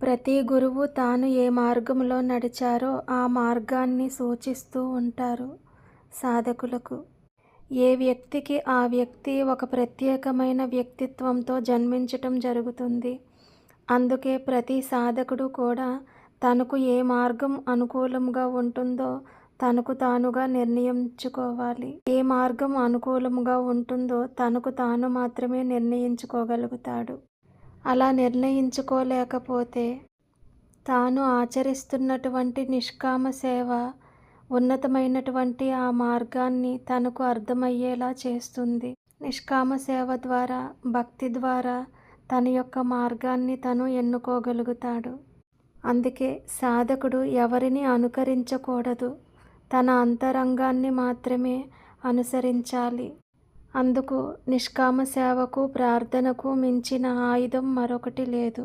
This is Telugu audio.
ప్రతి గురువు తాను ఏ మార్గంలో నడిచారో ఆ మార్గాన్ని సూచిస్తూ ఉంటారు సాధకులకు. ఏ వ్యక్తికి ఆ వ్యక్తి ఒక ప్రత్యేకమైన వ్యక్తిత్వంతో జన్మించటం జరుగుతుంది అందుకే ప్రతి సాధకుడు కూడా తనకు ఏ మార్గం అనుకూలంగా ఉంటుందో తనకు తానుగా నిర్ణయించుకోవాలి. ఏ మార్గం అనుకూలంగా ఉంటుందో తనకు తాను మాత్రమే నిర్ణయించుకోగలుగుతాడు. అలా నిర్ణయించుకోలేకపోతే తాను ఆచరిస్తున్నటువంటి నిష్కామ సేవ ఉన్నతమైనటువంటి ఆ మార్గాన్ని తనకు అర్థమయ్యేలా చేస్తుంది. నిష్కామ సేవ ద్వారా భక్తి ద్వారా తన యొక్క మార్గాన్ని తను ఎన్నుకోగలుగుతాడు. అందుకే సాధకుడు ఎవరిని అనుకరించకూడదు. తన అంతరంగాన్ని మాత్రమే అనుసరించాలి. అందుకు నిష్కామ సేవకు ప్రార్థనకు మించిన ఆయుధం మరొకటి లేదు.